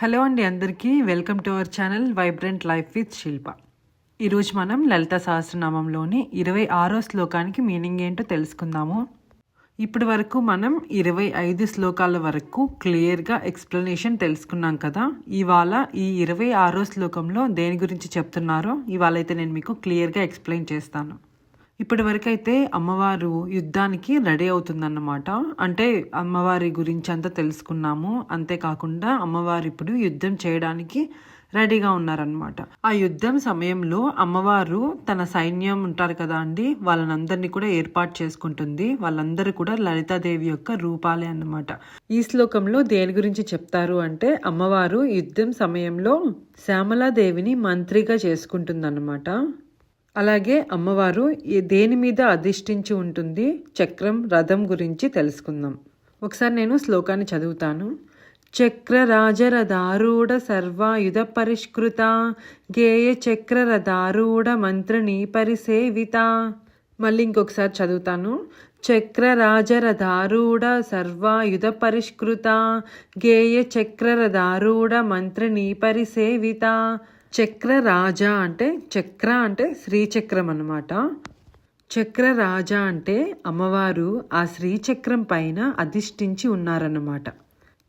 Hello అండి అందరికీ. Welcome to our channel vibrant life with Shilpa ఈరోజు మనం లలిత సహస్రనామంలోని ఇరవై ఆరో శ్లోకానికి మీనింగ్ ఏంటో తెలుసుకుందాము. ఇప్పటి వరకు మనం ఇరవై ఐదు శ్లోకాల వరకు క్లియర్గా ఎక్స్ప్లెనేషన్ తెలుసుకున్నాం కదా. ఇవాళ ఈ ఇరవై ఆరో శ్లోకంలో దేని గురించి చెప్తున్నారో ఇవాళ అయితే నేను మీకు క్లియర్గా ఎక్స్ప్లెయిన్ చేస్తాను. ఇప్పటి వరకైతే అమ్మవారు యుద్ధానికి రెడీ అవుతుందన్నమాట. అంటే అమ్మవారి గురించి అంతా తెలుసుకున్నాము. అంతేకాకుండా అమ్మవారు ఇప్పుడు యుద్ధం చేయడానికి రెడీగా ఉన్నారనమాట ఆ యుద్ధం సమయంలో అమ్మవారు తన సైన్యం ఉంటారు కదా అండి వాళ్ళనందరినీ కూడా ఏర్పాటు చేసుకుంటుంది. వాళ్ళందరూ కూడా లలితాదేవి యొక్క రూపాలే అన్నమాట. ఈ శ్లోకంలో దేని గురించి చెప్తారు అంటే అమ్మవారు యుద్ధం సమయంలో శ్యామలాదేవిని మంత్రిగా చేసుకుంటుందన్నమాట. అలాగే అమ్మవారు దేని మీద అధిష్ఠించి ఉంటుంది? చక్రం రథం గురించి తెలుసుకుందాం. ఒకసారి నేను శ్లోకాన్ని చదువుతాను. చక్రరాజరథారూఢ సర్వాయుధ పరిష్కృత గేయ చక్రరథారూఢ మంత్రిని పరిసేవిత మళ్ళీ ఇంకొకసారి చదువుతాను. చక్రరాజరథారూఢ సర్వాయుధ పరిష్కృత గేయ చక్రరథారూఢ మంత్రిని పరిసేవిత చక్ర రాజా అంటే చక్ర అంటే శ్రీచక్రం అన్నమాట. చక్ర రాజా అంటే అమ్మవారు ఆ శ్రీచక్రం పైన అధిష్ఠించి ఉన్నారన్నమాట.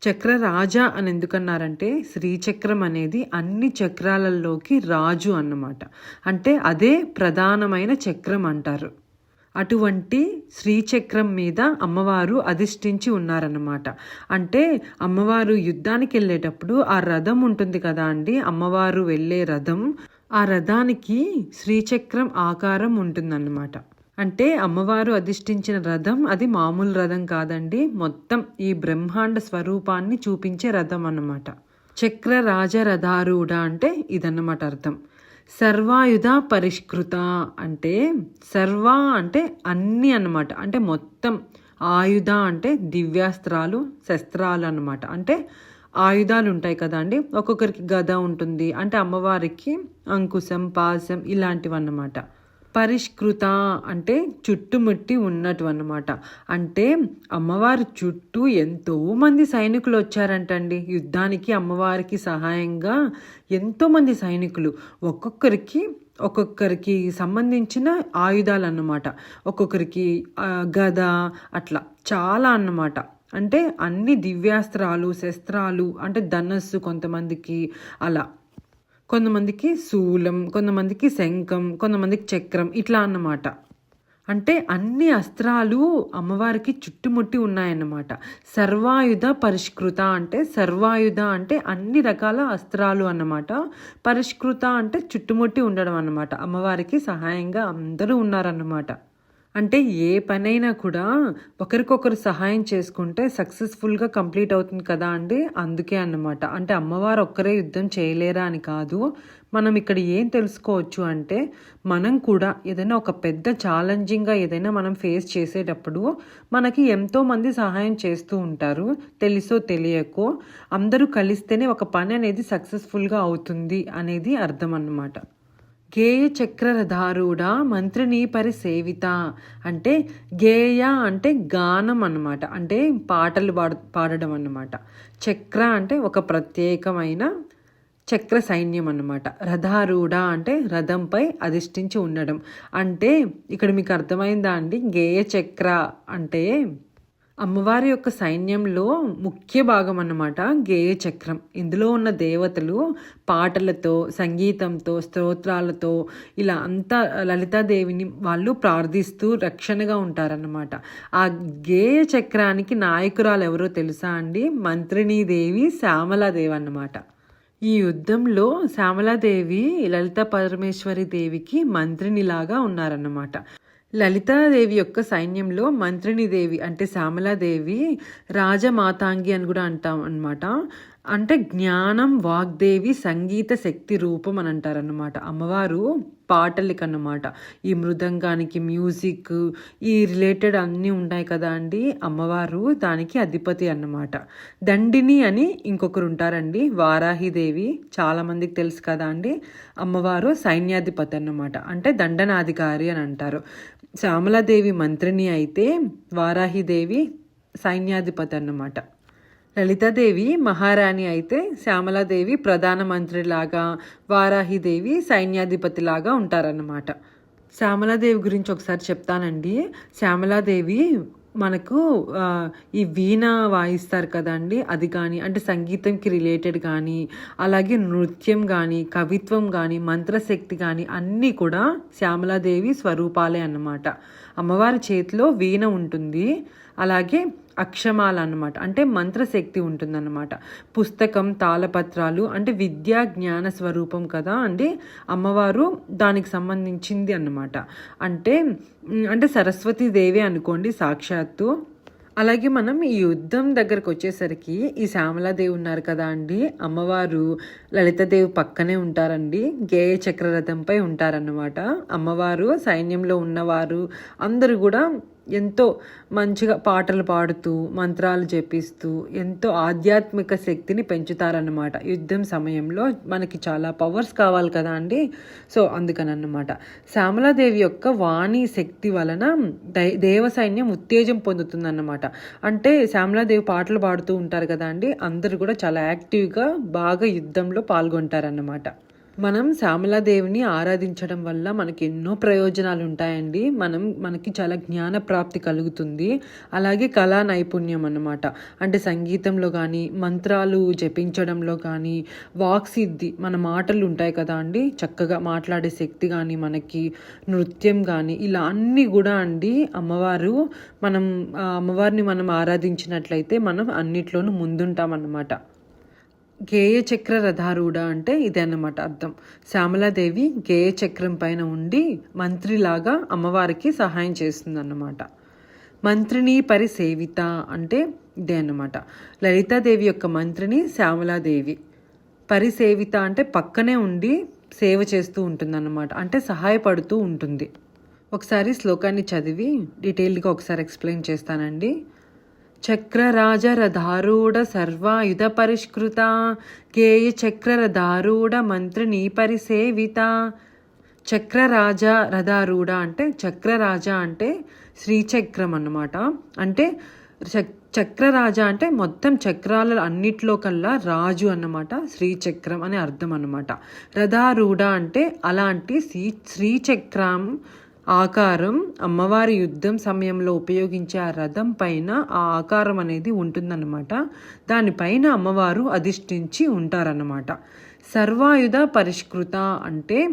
చక్ర రాజా అని ఎందుకన్నారంటే శ్రీచక్రం అనేది అన్ని చక్రాలలోకి రాజు అన్నమాట. అంటే అదే ప్రధానమైన చక్రం అంటారు. అటువంటి శ్రీచక్రం మీద అమ్మవారు అధిష్ఠించి ఉన్నారన్నమాట. అంటే అమ్మవారు యుద్ధానికి వెళ్ళేటప్పుడు ఆ రథం ఉంటుంది కదా అండి? అమ్మవారు వెళ్ళే రథం ఆ రథానికి శ్రీచక్రం ఆకారం ఉంటుందన్నమాట. అంటే అమ్మవారు అధిష్ఠించిన రథం అది మామూలు రథం కాదండి. మొత్తం ఈ బ్రహ్మాండ స్వరూపాన్ని చూపించే రథం అన్నమాట. చక్ర రాజరథారూఢ అంటే ఇదన్నమాట అర్థం. సర్వాయుధ పరిష్కృత అంటే సర్వ అంటే అన్ని అన్నమాట. అంటే మొత్తం ఆయుధ అంటే దివ్యాస్త్రాలు శస్త్రాలు అన్నమాట. అంటే ఆయుధాలు ఉంటాయి కదా అండి. ఒక్కొక్కరికి గద ఉంటుంది. అంటే అమ్మవారికి అంకుశం పాశం ఇలాంటివి అన్నమాట పరిష్కృత అంటే చుట్టుముట్టి ఉన్నట్టు అన్నమాట అంటే అమ్మవారి చుట్టూ ఎంతో మంది సైనికులు వచ్చారంటండి. యుద్ధానికి అమ్మవారికి సహాయంగా ఎంతోమంది సైనికులు. ఒక్కొక్కరికి ఒక్కొక్కరికి సంబంధించిన ఆయుధాలు అన్నమాట ఒక్కొక్కరికి గద అట్లా చాలా అన్నమాట. అంటే అన్ని దివ్యాస్త్రాలు శస్త్రాలు అంటే ధనస్సు కొంతమందికి అలా. కొంతమందికి శూలం కొంతమందికి శంఖం కొంతమందికి చక్రం ఇట్లా అన్నమాట. అంటే అన్ని అస్త్రాలు అమ్మవారికి చుట్టుముట్టి ఉన్నాయన్నమాట. సర్వాయుధ పరిష్కృత అంటే సర్వాయుధ అంటే అన్ని రకాల అస్త్రాలు అన్నమాట. పరిష్కృత అంటే చుట్టుముట్టి ఉండడం అన్నమాట. అమ్మవారికి సహాయంగా అందరూ ఉన్నారన్నమాట. అంటే ఏ పనైనా కూడా ఒకరికొకరు సహాయం చేసుకుంటే సక్సెస్ఫుల్గా కంప్లీట్ అవుతుంది కదా అండి? అందుకే అన్నమాట. అంటే అమ్మవారు ఒక్కరే యుద్ధం చేయలేరా అని కాదు. మనం ఇక్కడ ఏం తెలుసుకోవచ్చు అంటే మనం కూడా ఏదైనా ఒక పెద్ద ఛాలెంజింగ్గా ఏదైనా మనం ఫేస్ చేసేటప్పుడు మనకి ఎంతోమంది సహాయం చేస్తూ ఉంటారు. తెలుసో తెలియకో అందరూ కలిస్తేనే ఒక పని అనేది సక్సెస్ఫుల్గా అవుతుంది అనేది అర్థం అన్నమాట. గేయ చక్రరధారుడ మంత్రిని పరిసేవిత అంటే గేయ అంటే గానం అన్నమాట. అంటే పాటలు పాడ పాడడం అన్నమాట. చక్ర అంటే ఒక ప్రత్యేకమైన చక్ర సైన్యం అన్నమాట. రథారూఢ అంటే రథంపై అధిష్ఠించి ఉండడం. అంటే ఇక్కడ మీకు అర్థమైందా అండి? గేయ చక్ర అంటే అమ్మవారి యొక్క సైన్యంలో ముఖ్య భాగం అన్నమాట గేయ చక్రం ఇందులో ఉన్న దేవతలు పాటలతో సంగీతంతో స్తోత్రాలతో ఇలా అంతా లలితాదేవిని వాళ్ళు ప్రార్థిస్తూ రక్షణగా ఉంటారన్నమాట. ఆ గేయ చక్రానికి నాయకురాలు ఎవరో తెలుసా అండి? మంత్రిణీదేవి శ్యామలాదేవి అన్నమాట. ఈ యుద్ధంలో శ్యామలాదేవి లలిత పరమేశ్వరి దేవికి మంత్రినిలాగా ఉన్నారన్నమాట. లలితాదేవి యొక్క సైన్యంలో మంత్రినిదేవి అంటే శ్యామలాదేవి రాజమాతాంగి అని కూడా అంటాం అనమాట అంటే జ్ఞానం వాగ్దేవి సంగీత శక్తి రూపం అని అంటారన్నమాట. అమ్మవారు పాటలకి అన్నమాట ఈ మృదంగానికి మ్యూజిక్ ఈ రిలేటెడ్ అన్నీ ఉన్నాయి కదా అండి. అమ్మవారు దానికి అధిపతి అన్నమాట. దండిని అని ఇంకొకరు ఉంటారండి. వారాహిదేవి చాలామందికి తెలుసు కదా అండి. అమ్మవారు సైన్యాధిపతి అన్నమాట. అంటే దండనాధికారి అని అంటారు. శ్యామలాదేవి మంత్రిని అయితే వారాహిదేవి సైన్యాధిపతి అన్నమాట. లలితాదేవి మహారాణి అయితే శ్యామలాదేవి ప్రధానమంత్రిలాగా వారాహిదేవి సైన్యాధిపతిలాగా ఉంటారన్నమాట. శ్యామలాదేవి గురించి ఒకసారి చెప్తానండి. శ్యామలాదేవి మనకు ఈ వీణ వాయిస్తారు కదండి అది కానీ అంటే సంగీతంకి రిలేటెడ్ కానీ అలాగే నృత్యం కానీ కవిత్వం కానీ మంత్రశక్తి కానీ అన్నీ కూడా శ్యామలాదేవి స్వరూపాలే అన్నమాట. అమ్మవారి చేతిలో వీణ ఉంటుంది. అలాగే అక్షమాల అన్నమాట అంటే మంత్రశక్తి ఉంటుందన్నమాట. పుస్తకం తాళపత్రాలు అంటే విద్యా జ్ఞాన స్వరూపం కదా అండి. అమ్మవారు దానికి సంబంధించింది అన్నమాట. అంటే అంటే సరస్వతి దేవి అనుకోండి సాక్షాత్తు. అలాగే మనం ఈ యుద్ధం దగ్గరకు వచ్చేసరికి ఈ శ్యామలాదేవి ఉన్నారు కదా అండి. అమ్మవారు లలితదేవి పక్కనే ఉంటారండి. గేయ చక్రరథంపై ఉంటారన్నమాట. అమ్మవారు సైన్యంలో ఉన్నవారు అందరూ కూడా ఎంతో మంచిగా పాటలు పాడుతూ మంత్రాలు జపిస్తూ ఎంతో ఆధ్యాత్మిక శక్తిని పెంచుతారన్నమాట. యుద్ధం సమయంలో మనకి చాలా పవర్స్ కావాలి కదా అండి? సో అందుకని అన్నమాట శ్యామలాదేవి యొక్క వాణి శక్తి వలన దై దేవ సైన్యం ఉత్తేజం పొందుతుందన్నమాట. అంటే శ్యామలాదేవి పాటలు పాడుతూ ఉంటారు కదా అండి? అందరూ కూడా చాలా యాక్టివ్గా బాగా యుద్ధంలో పాల్గొంటారన్నమాట. మనం శ్యామలాదేవిని ఆరాధించడం వల్ల మనకి ఎన్నో ప్రయోజనాలు ఉంటాయండి మనం మనకి చాలా జ్ఞాన ప్రాప్తి కలుగుతుంది. అలాగే కళా నైపుణ్యం అన్నమాట. అంటే సంగీతంలో కానీ మంత్రాలు జపించడంలో కానీ వాక్సిద్ధి మన మాటలు ఉంటాయి కదా అండి. చక్కగా మాట్లాడే శక్తి కానీ మనకి నృత్యం కానీ ఇలా అన్నీ కూడా అండి అమ్మవారు మనం అమ్మవారిని మనం ఆరాధించినట్లయితే మనం అన్నిట్లోనూ ముందుంటామన్నమాట. గేయచక్ర రథారూఢ అంటే ఇదే అన్నమాట అర్థం. శ్యామలాదేవి గేయచక్రం పైన ఉండి మంత్రిలాగా అమ్మవారికి సహాయం చేస్తుందన్నమాట. మంత్రిని పరిసేవిత అంటే ఇదే అన్నమాట. లలితాదేవి యొక్క మంత్రిని శ్యామలాదేవి. పరిసేవిత అంటే పక్కనే ఉండి సేవ చేస్తూ ఉంటుందన్నమాట. అంటే సహాయపడుతూ ఉంటుంది. ఒకసారి శ్లోకాన్ని చదివి డీటెయిల్డ్గా ఒకసారి ఎక్స్ప్లెయిన్ చేస్తానండి. చక్రరాజరధారూఢ సర్వాయుధ పరిష్కృత గేయ చక్రరధారూఢ మంత్రిని పరిసేవిత. చక్రరాజ రథారూఢ అంటే చక్రరాజ అంటే శ్రీచక్రం అన్నమాట అంటే చక్- చక్రరాజ అంటే మొత్తం చక్రాల అన్నిట్లో కల్లా రాజు అన్నమాట శ్రీచక్రం అనే అర్థం అన్నమాట రథారూఢ అంటే అలాంటి శ్రీ శ్రీచక్రం ఆకారం అమ్మవారి యుద్ధం సమయంలో ఉపయోగించే ఆ రథం పైన ఆ ఆకారం అనేది ఉంటుందన్నమాట. దానిపైన అమ్మవారు అధిష్ఠించి ఉంటారన్నమాట. సర్వాయుధ పరిష్కృత అంటే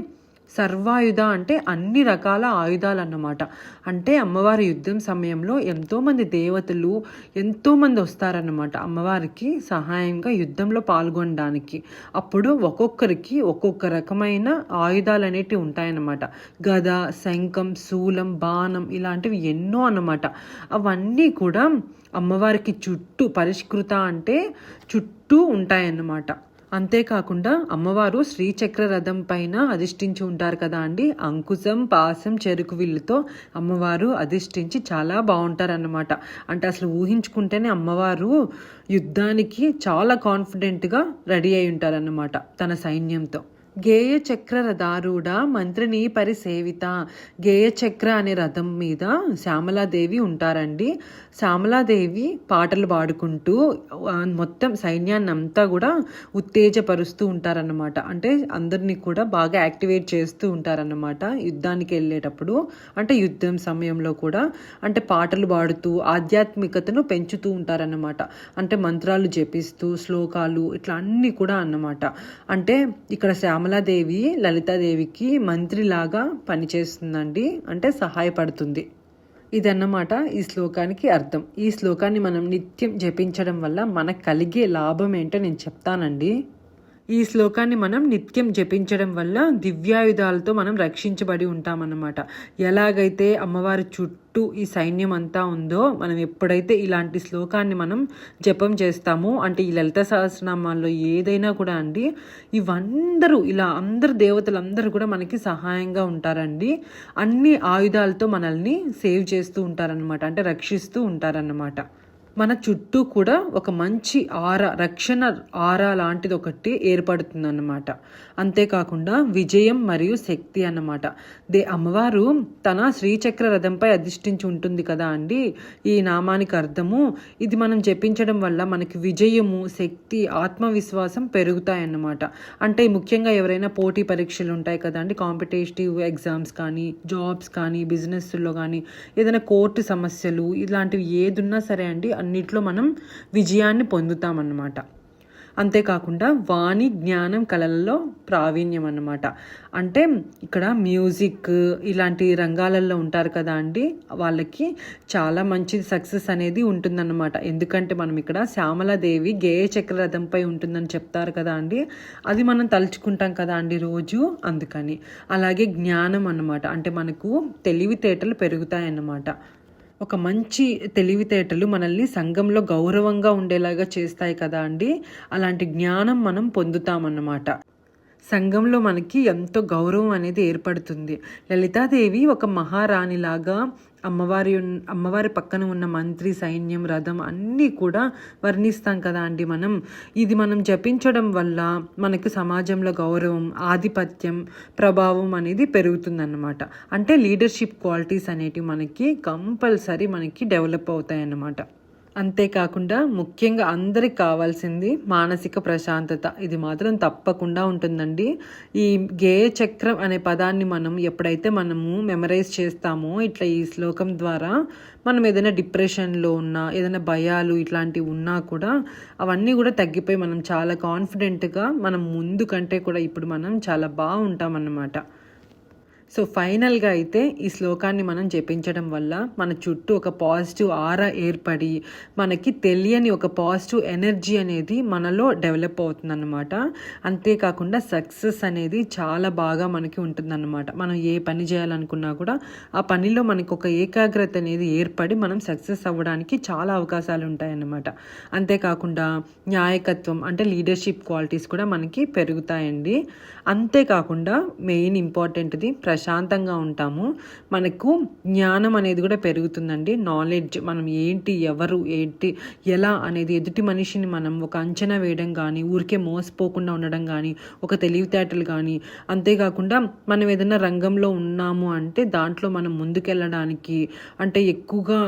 సర్వాయుధ అంటే అన్ని రకాల ఆయుధాలు అన్నమాట అంటే అమ్మవారి యుద్ధం సమయంలో ఎంతోమంది దేవతలు ఎంతోమంది వస్తారన్నమాట. అమ్మవారికి సహాయంగా యుద్ధంలో పాల్గొనడానికి. అప్పుడు ఒక్కొక్కరికి ఒక్కొక్క రకమైన ఆయుధాలు అనేటివి ఉంటాయన్నమాట. గద శంఖం శూలం బాణం ఇలాంటివి ఎన్నో అన్నమాట. అవన్నీ కూడా అమ్మవారికి చుట్టూ పరిష్కృత అంటే చుట్టూ ఉంటాయన్నమాట. అంతేకాకుండా అమ్మవారు శ్రీచక్ర రథం పైన అధిష్ఠించి ఉంటారు కదా అండి. అంకుశం పాసం చెరుకు విల్లుతో అమ్మవారు అధిష్ఠించి చాలా బాగుంటారన్నమాట. అంటే అసలు ఊహించుకుంటేనే అమ్మవారు యుద్ధానికి చాలా కాన్ఫిడెంట్గా రెడీ అయి ఉంటారన్నమాట తన సైన్యంతో. గేయచక్రరథారూఢ మంత్రిని పరిసేవిత గేయచక్ర అనే రథం మీద శ్యామలాదేవి ఉంటారండి. శ్యామలాదేవి పాటలు పాడుకుంటూ మొత్తం సైన్యాన్ని అంతా కూడా ఉత్తేజపరుస్తూ ఉంటారన్నమాట. అంటే అందరినీ కూడా బాగా యాక్టివేట్ చేస్తూ ఉంటారన్నమాట యుద్ధానికి వెళ్ళేటప్పుడు. అంటే యుద్ధం సమయంలో కూడా అంటే పాటలు పాడుతూ ఆధ్యాత్మికతను పెంచుతూ ఉంటారన్నమాట. అంటే మంత్రాలు జపిస్తూ శ్లోకాలు ఇట్లా అన్నీ కూడా అన్నమాట. అంటే ఇక్కడ శ్యామల కమలాదేవి లలితాదేవికి మంత్రిలాగా పనిచేస్తుందండి. అంటే సహాయపడుతుంది. ఇదన్నమాట ఈ శ్లోకానికి అర్థం. ఈ శ్లోకాన్ని మనం నిత్యం జపించడం వల్ల మనకు కలిగే లాభం ఏంటో నేను చెప్తానండి. ఈ శ్లోకాన్ని మనం నిత్యం జపించడం వల్ల దివ్యాయుధాలతో మనం రక్షించబడి ఉంటామన్నమాట. ఎలాగైతే అమ్మవారి చుట్టూ ఈ సైన్యం అంతా ఉందో మనం ఎప్పుడైతే ఇలాంటి శ్లోకాన్ని మనం జపం చేస్తామో అంటే ఈ లలిత సహస్రనామాల్లో ఏదైనా కూడా అండి ఇవందరూ ఇలా అందరు దేవతలందరూ కూడా మనకి సహాయంగా ఉంటారండి. అన్ని ఆయుధాలతో మనల్ని సేవ్ చేస్తూ ఉంటారనమాట అంటే రక్షిస్తూ ఉంటారన్నమాట. మన చుట్టూ కూడా ఒక మంచి ఆర రక్షణ ఆర లాంటిది ఒకటి ఏర్పడుతుందన్నమాట. అంతేకాకుండా విజయం మరియు శక్తి అన్నమాట. దే అమ్మవారు తన శ్రీచక్ర రథంపై అధిష్ఠించి ఉంటుంది కదా అండి? ఈ నామానికి అర్థము ఇది మనం జపించడం వల్ల మనకి విజయము శక్తి ఆత్మవిశ్వాసం పెరుగుతాయన్నమాట. అంటే ముఖ్యంగా ఎవరైనా పోటీ పరీక్షలు ఉంటాయి కదండి కాంపిటేటివ్ ఎగ్జామ్స్ కానీ జాబ్స్ కానీ బిజినెస్లో కానీ ఏదైనా కోర్టు సమస్యలు ఇలాంటివి ఏదున్నా సరే అండి అన్నిట్లో మనం విజయాన్ని పొందుతామన్నమాట. అంతేకాకుండా వాణి జ్ఞానం కళలలో ప్రావీణ్యం అన్నమాట అంటే ఇక్కడ మ్యూజిక్ ఇలాంటి రంగాలలో ఉంటారు కదా అండి వాళ్ళకి చాలా మంచి సక్సెస్ అనేది ఉంటుందన్నమాట. ఎందుకంటే మనం ఇక్కడ శ్యామలాదేవి గేయ చక్రరథంపై ఉంటుందని చెప్తారు కదా అండి అది మనం తలుచుకుంటాం కదా అండి రోజు అందుకని. అలాగే జ్ఞానం అన్నమాట. అంటే మనకు తెలివితేటలు పెరుగుతాయన్నమాట. ఒక మంచి తెలివితేటలు మనల్ని సంఘంలో గౌరవంగా ఉండేలాగా చేస్తాయి కదా అండి? అలాంటి జ్ఞానం మనం పొందుతామన్నమాట. సంఘంలో మనకి ఎంతో గౌరవం అనేది ఏర్పడుతుంది. లలితాదేవి ఒక మహారాణిలాగా అమ్మవారి ఉన్- అమ్మవారి పక్కన ఉన్న మంత్రి సైన్యం రథం అన్నీ కూడా వర్ణిస్తాం కదా అండి మనం. ఇది మనం జపించడం వల్ల మనకు సమాజంలో గౌరవం ఆధిపత్యం ప్రభావం అనేది పెరుగుతుందన్నమాట. అంటే లీడర్షిప్ క్వాలిటీస్ అనేటివి మనకి కంపల్సరీ మనకి డెవలప్ అవుతాయి అన్నమాట అంతేకాకుండా ముఖ్యంగా అందరికి కావాల్సింది మానసిక ప్రశాంతత. ఇది మాత్రం తప్పకుండా ఉంటుందండి. ఈ గేయ చక్రం అనే పదాన్ని మనం ఎప్పుడైతే మనము మెమరైజ్ చేస్తామో ఇట్లా ఈ శ్లోకం ద్వారా మనం ఏదైనా డిప్రెషన్లో ఉన్నా ఏదైనా భయాలు ఇట్లాంటివి ఉన్నా కూడా అవన్నీ కూడా తగ్గిపోయి మనం చాలా కాన్ఫిడెంట్గా మనం ముందు కంటే కూడా ఇప్పుడు మనం చాలా బాగుంటాం అన్నమాట సో ఫైనల్గా అయితే ఈ శ్లోకాన్ని మనం జపించడం వల్ల మన చుట్టూ ఒక పాజిటివ్ ఆరా ఏర్పడి మనకి తెలియని ఒక పాజిటివ్ ఎనర్జీ అనేది మనలో డెవలప్ అవుతుందన్నమాట. అంతేకాకుండా సక్సెస్ అనేది చాలా బాగా మనకి ఉంటుందన్నమాట. మనం ఏ పని చేయాలనుకున్నా కూడా ఆ పనిలో మనకు ఒక ఏకాగ్రత అనేది ఏర్పడి మనం సక్సెస్ అవ్వడానికి చాలా అవకాశాలు ఉంటాయన్నమాట. అంతేకాకుండా న్యాయకత్వం అంటే లీడర్షిప్ క్వాలిటీస్ కూడా మనకి పెరుగుతాయండి. అంతేకాకుండా మెయిన్ ఇంపార్టెంట్ది ప్రశాంతంగా ఉంటాము. మనకు జ్ఞానం అనేది కూడా పెరుగుతుందండి. నాలెడ్జ్ మనం ఏంటి ఎవరు ఏంటి ఎలా అనేది ఎదుటి మనిషిని మనం ఒక అంచనా వేయడం కానీ ఊరికే మోసపోకుండా ఉండడం కానీ ఒక తెలివితేటలు కానీ అంతేకాకుండా మనం ఏదైనా రంగంలో ఉన్నాము అంటే దాంట్లో మనం ముందుకెళ్ళడానికి అంటే ఎక్కువగా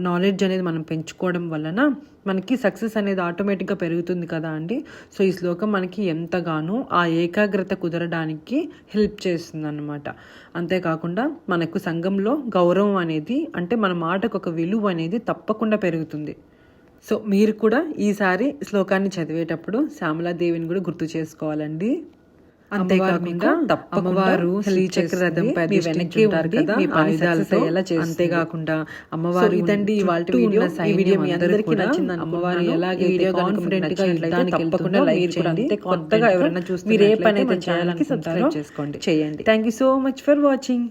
నాలెడ్జ్ అనేది మనం పెంచుకోవడం వలన మనకి సక్సెస్ అనేది ఆటోమేటిక్గా పెరుగుతుంది కదా అండి. సో ఈ శ్లోకం మనకి ఎంతగానో ఆ ఏకాగ్రత కుదరడానికి హెల్ప్ చేస్తుంది అనమాట అంతేకాకుండా మనకు సంఘంలో గౌరవం అనేది అంటే మన మాటకు ఒక విలువ అనేది తప్పకుండా పెరుగుతుంది. సో మీరు కూడా ఈసారి శ్లోకాన్ని చదివేటప్పుడు శ్యామలాదేవిని కూడా గుర్తు చేసుకోవాలండి. అంతేకాకుండా అమ్మవారు శ్రీచక్ర రథంపై మీ వెనక్కి ఉంటారు కదా మీ ఆయుధాలతో చేస్తుంది. అంతేకాకుండా అమ్మవారు ఇదండి ఇవాళ వీడియో. ఈ వీడియో మీ అందరికీ నచ్చింది అమ్మవారు ఈ వీడియో కాన్ఫిడెంట్గా యుద్ధానికి తప్పకుండా కూడా చేయండి. కొత్తగా ఎవరైనా మీరు ఏ పని అయితే చేయాలనుకుంటారో subscribe చేసుకోండి. చేయండి thank you so much for watching